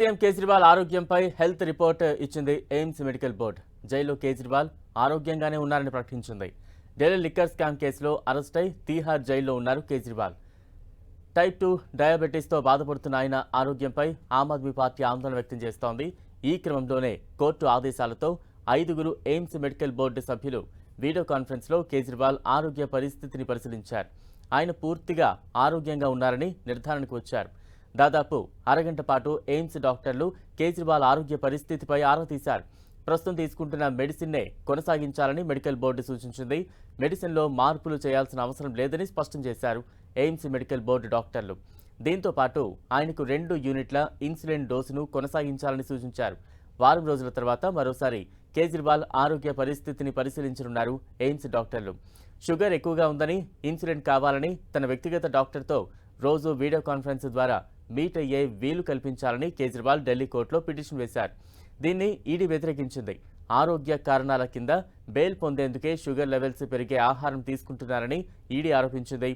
CM Kejriwal ఆరోగ్యంపై health report ఇచ్చింది AIIMS medical board. జైల్లో కేజ్రీవాల్ ఆరోగ్యంగానే ఉన్నారని ప్రకటించింది. ఢిల్లీ లిక్కర్ స్కామ్ కేసులో అరెస్ట్ అయి తీహార్ జైల్లో ఉన్నారు కేజ్రీవాల్. టైప్ టూ డయాబెటీస్తో బాధపడుతున్న ఆయన ఆరోగ్యంపై ఆమ్ ఆద్మీ పార్టీ ఆందోళన వ్యక్తం చేస్తోంది. ఈ క్రమంలోనే కోర్టు ఆదేశాలతో ఐదుగురు ఎయిమ్స్ మెడికల్ బోర్డు సభ్యులు వీడియో కాన్ఫరెన్స్లో కేజ్రీవాల్ ఆరోగ్య పరిస్థితిని పరిశీలించారు. ఆయన పూర్తిగా ఆరోగ్యంగా ఉన్నారని నిర్ధారణకు వచ్చారు. దాదాపు అరగంట పాటు ఎయిమ్స్ డాక్టర్లు కేజ్రీవాల్ ఆరోగ్య పరిస్థితిపై ఆరా తీశారు. ప్రస్తుతం తీసుకుంటున్న మెడిసిన్నే కొనసాగించాలని మెడికల్ బోర్డు సూచించింది. మెడిసిన్లో మార్పులు చేయాల్సిన అవసరం లేదని స్పష్టం చేశారు ఎయిమ్స్ మెడికల్ బోర్డు డాక్టర్లు. దీంతో పాటు ఆయనకు రెండు యూనిట్ల ఇన్సులిన్ డోసును కొనసాగించాలని సూచించారు. వారం రోజుల తర్వాత మరోసారి కేజ్రీవాల్ ఆరోగ్య పరిస్థితిని పరిశీలించనున్నారు ఎయిమ్స్ డాక్టర్లు. షుగర్ ఎక్కువగా ఉందని ఇన్సులిన్ కావాలని తన వ్యక్తిగత డాక్టర్తో రోజు వీడియో కాన్ఫరెన్స్ ద్వారా మీట్ అయ్యే వీలు కల్పించాలని కేజ్రీవాల్ ఢిల్లీ కోర్టులో పిటిషన్ వేశారు. దీన్ని ఈడీ వ్యతిరేకించింది. ఆరోగ్య కారణాల కింద బెయిల్ పొందేందుకే షుగర్ లెవెల్స్ పెరిగే ఆహారం తీసుకుంటున్నారని ఈడీ ఆరోపించింది.